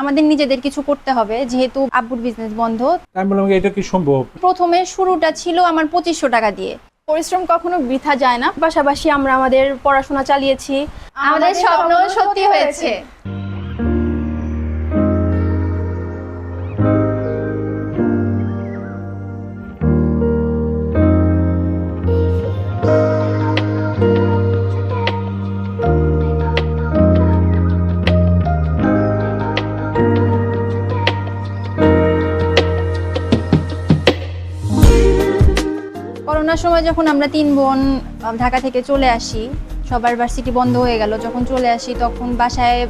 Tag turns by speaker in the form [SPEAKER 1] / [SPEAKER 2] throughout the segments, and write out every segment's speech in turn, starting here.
[SPEAKER 1] আমাদের নিজেদের কিছু করতে হবে যেহেতু আব্বুর বিজনেস বন্ধ।
[SPEAKER 2] আমি বললাম এটা কি সম্ভব?
[SPEAKER 1] প্রথমে শুরুটা ছিল আমার পঁচিশশো টাকা দিয়ে।
[SPEAKER 3] পরিশ্রম কখনো বৃথা যায় না পাশাপাশি আমরা আমাদের পড়াশোনা চালিয়েছি।
[SPEAKER 1] আমাদের স্বপ্ন সত্যি হয়েছে। করোনার সময় যখন আমরা তিন বোন ঢাকা থেকে চলে আসি, সবার ভার্সিটি বন্ধ হয়ে গেল। যখন চলে আসি তখন বাসায়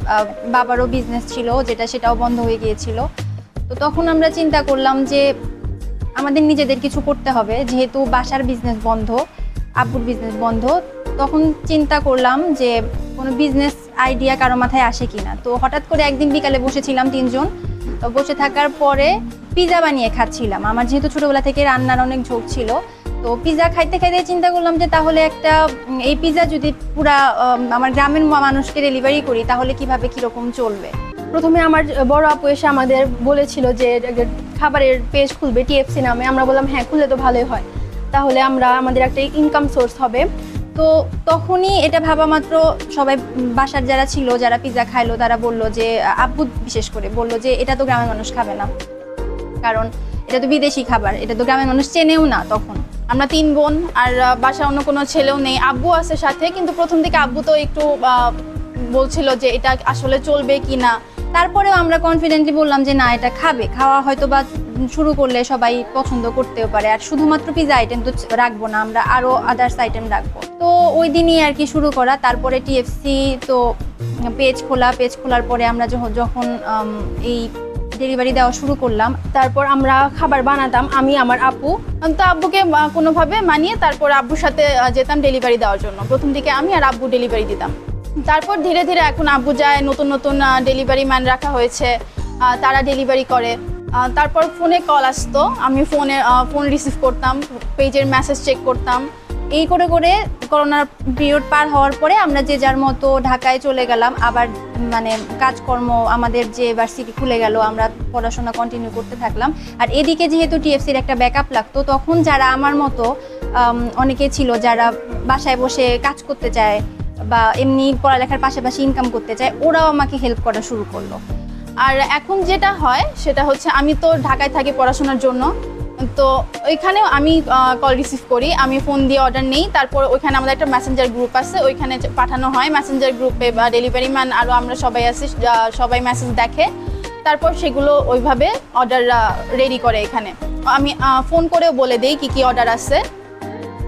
[SPEAKER 1] বাবারও বিজনেস ছিল, যেটা সেটাও বন্ধ হয়ে গিয়েছিল। তো তখন আমরা চিন্তা করলাম যে আমাদের নিজেদের কিছু করতে হবে। যেহেতু বাসার বিজনেস বন্ধ আব্বুর বিজনেস বন্ধ, তখন চিন্তা করলাম যে কোনো বিজনেস আইডিয়া কারও মাথায় আসে কিনা। তো হঠাৎ করে একদিন বিকালে বসেছিলাম তিনজন। তো বসে থাকার পরে পিজা বানিয়ে খাচ্ছিলাম। আমার যেহেতু ছোটবেলা থেকে রান্নার অনেক ঝোঁক ছিল তো পিজা খাইতে খাইতে চিন্তা করলাম যে তাহলে একটা এই পিজা যদি পুরা আমার গ্রামের মানুষকে ডেলিভারি করি, তাহলে কীভাবে কীরকম চলবে?
[SPEAKER 3] প্রথমে আমার বড় আপু এসে আমাদের বলেছিল যে খাবারের পেজ খুলবে টিএফসি নামে। আমরা বললাম হ্যাঁ খুলে তো ভালোই হয়। তাহলে আমরা, আমাদের একটা ইনকাম সোর্স হবে।
[SPEAKER 1] তো তখনই এটা ভাবা মাত্র সবাই বাসার যারা ছিল, যারা পিজা খাইলো, তারা বলল যে, আব্বু বিশেষ করে বলল যে, এটা তো গ্রামের মানুষ খাবে না। কারণ এটা তো বিদেশি খাবার, এটা তো গ্রামের মানুষ চেনেও না তখন।
[SPEAKER 4] আমরা তিন বোন আর বাসায় অন্য কোনো ছেলেও নেই। আব্বু আছে সাথে, কিন্তু প্রথম দিকে আব্বু তো একটু বলছিল যে এটা আসলে চলবে কি না।
[SPEAKER 1] তারপরেও আমরা কনফিডেন্টলি বললাম যে না, এটা খাবে। খাওয়া হয়তো বা শুরু করলে সবাই পছন্দ করতেও পারে। আর শুধুমাত্র পিজা আইটেম তো রাখব না, আমরা আরও আদার্স আইটেম রাখব। তো ওই দিনই আর কি শুরু করা। তারপরে টিএফসি তো পেজ খোলা। পেজ খোলার পরে আমরা যখন এই ডেলিভারি দেওয়া শুরু করলাম।
[SPEAKER 3] তারপর আমরা খাবার বানাতাম, আমি, আমার আপু।
[SPEAKER 4] তো আব্বুকে কোনোভাবে মানিয়ে তারপর আব্বুর সাথে যেতাম ডেলিভারি দেওয়ার জন্য। প্রথম দিকে আমি আর আব্বু ডেলিভারি দিতাম। তারপর ধীরে ধীরে এখন আব্বু যায়, নতুন নতুন ডেলিভারি ম্যান রাখা হয়েছে। তারা ডেলিভারি করে। তারপর ফোনে কল আসতো। আমি ফোনে ফোন রিসিভ করতাম পেজের মেসেজ চেক করতাম।
[SPEAKER 1] এই করে করে করোনার পিরিয়ড পার হওয়ার পরে আমরা যে যার মতো ঢাকায় চলে গেলাম, আবার মানে কাজকর্ম আমাদের যে ভার্সিটি খুলে গেল, আমরা পড়াশোনা কন্টিনিউ করতে থাকলাম। আর এদিকে যেহেতু টিএফসির একটা ব্যাকআপ লাগতো, তখন যারা আমার মতো অনেকে ছিল যারা বাসায় বসে কাজ করতে চায় বা এমনি পড়ালেখার পাশাপাশি ইনকাম করতে চায়, ওরাও আমাকে হেল্প করা শুরু করল।
[SPEAKER 4] আর এখন যেটা হয়, সেটা হচ্ছে আমি তো ঢাকায় থাকি পড়াশোনার জন্য তো ওইখানেও আমি কল রিসিভ করি আমি ফোন দিয়ে অর্ডার নেই তারপর ওইখানে আমাদের একটা মেসেঞ্জার গ্রুপ আছে ওইখানে পাঠানো হয় মেসেঞ্জার গ্রুপে বা ডেলিভারি ম্যান আরও আমরা সবাই আহ, সবাই মেসেজ দেখে তারপর সেগুলো ওইভাবে অর্ডার রেডি করে এখানে। আমি ফোন করেও বলে দিই কী কী অর্ডার আছে।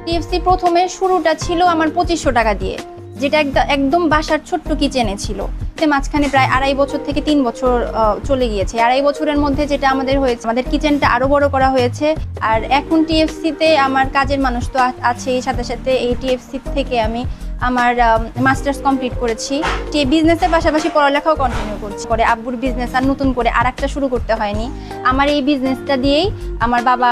[SPEAKER 1] টিএফসি প্রথমে শুরুটা ছিল আমার পঁচিশশো টাকা দিয়ে যেটা একদ- একদম বাসার ছোট্ট কিচেনে ছিল। মাঝখানে প্রায় আড়াই বছর থেকে তিন বছর চলে গিয়েছে। আড়াই বছরের মধ্যে যেটা আমাদের হয়েছে, আমাদের কিচেনটা আরও বড় করা হয়েছে। আর এখন টিএফসিতে আমার কাজের মানুষ তো আছেই সাথে সাথে এই টিএফসি থেকে আমি আমার মাস্টার্স কমপ্লিট করেছি। টি বিজনেসের পাশাপাশি পড়ালেখাও কন্টিনিউ করছি। পরে আব্বুর বিজনেস আর নতুন করে আর একটা শুরু করতে হয়নি। আমার এই বিজনেসটা দিয়েই আমার বাবা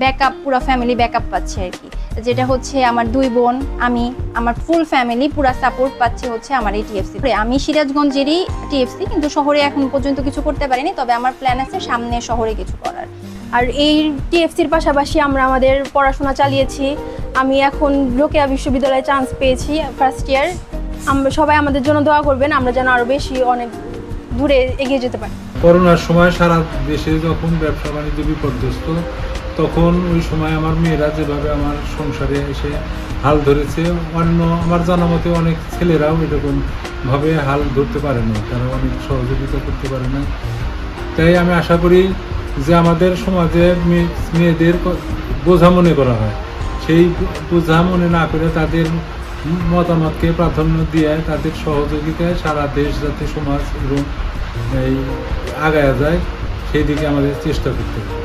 [SPEAKER 1] ব্যাকআপ পুরো ফ্যামিলি ব্যাকআপ পাচ্ছে আর কি। যেটা হচ্ছে আমার দুই বোন, আমি, আমার ফুল ফ্যামিলি পুরা সাপোর্ট পাচ্ছে হচ্ছে আমার এই টিএফসি আমি সিরাজগঞ্জেরই টিএফসি কিন্তু শহরে এখন পর্যন্ত কিছু করতে পারিনি, তবে আমার প্ল্যান আছে সামনে শহরে কিছু করার।
[SPEAKER 3] আর এই টিএফসির পাশাপাশি আমরা আমাদের পড়াশোনা চালিয়েছি। আমি এখন রোকেয়া বিশ্ববিদ্যালয়ে চান্স পেয়েছি ফার্স্ট ইয়ার আমরা সবাই আমাদের জন্য দোয়া করবেন, আমরা যেন আরও বেশি অনেক দূরে এগিয়ে যেতে পারি।
[SPEAKER 2] করোনার সময় সারা দেশে যখন ব্যবসা বাণিজ্য বিপর্যস্ত তখন ওই সময় আমার মেয়েরা যেভাবে আমার সংসারে এসে হাল ধরেছে, অন্য আমার জানা মতে অনেক ছেলেরাও এরকম ভাবে হাল ধরতে পারে না, তারা অনেক সহযোগিতা করতে পারে না। তাই আমি আশা করি যে আমাদের সমাজে মেয়ে- মেয়েদের বোঝা মনে করা হয়। সেই বোঝা মনে না করে তাদের মতামতকে প্রাধান্য দিয়ে তাদের সহযোগিতায় সারা দেশ যাতে সমাজ এবং এই আগায়া যায়, সেই দিকে আমাদের চেষ্টা করতে হবে।